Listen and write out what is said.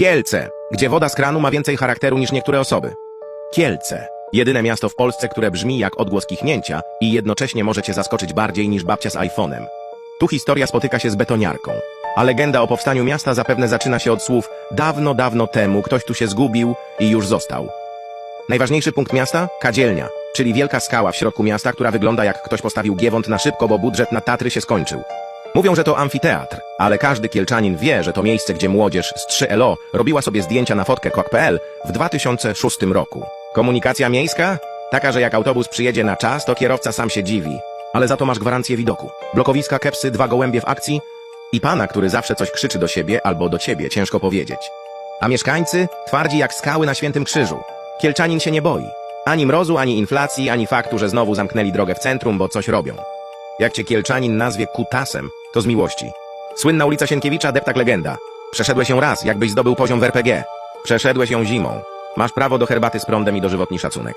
Kielce, gdzie woda z kranu ma więcej charakteru niż niektóre osoby. Kielce. Jedyne miasto w Polsce, które brzmi jak odgłos kichnięcia i jednocześnie może cię zaskoczyć bardziej niż babcia z iPhone'em. Tu historia spotyka się z betoniarką. A legenda o powstaniu miasta zapewne zaczyna się od słów dawno, dawno temu ktoś tu się zgubił i już został. Najważniejszy punkt miasta? Kadzielnia, czyli wielka skała w środku miasta, która wygląda jak ktoś postawił giewont na szybko, bo budżet na Tatry się skończył. Mówią, że to amfiteatr, ale każdy kielczanin wie, że to miejsce, gdzie młodzież z 3LO robiła sobie zdjęcia na fotkę kwak.pl w 2006 roku. Komunikacja miejska? Taka, że jak autobus przyjedzie na czas, to kierowca sam się dziwi. Ale za to masz gwarancję widoku. Blokowiska, kepsy, dwa gołębie w akcji i pana, który zawsze coś krzyczy do siebie albo do ciebie, ciężko powiedzieć. A mieszkańcy twardzi jak skały na Świętym Krzyżu. Kielczanin się nie boi. Ani mrozu, ani inflacji, ani faktu, że znowu zamknęli drogę w centrum, bo coś robią. Jak cię Kielczanin nazwie kutasem, to z miłości. Słynna ulica Sienkiewicza, deptak legenda. Przeszedłeś ją raz, jakbyś zdobył poziom w RPG. Przeszedłeś ją zimą. Masz prawo do herbaty z prądem i dożywotni szacunek.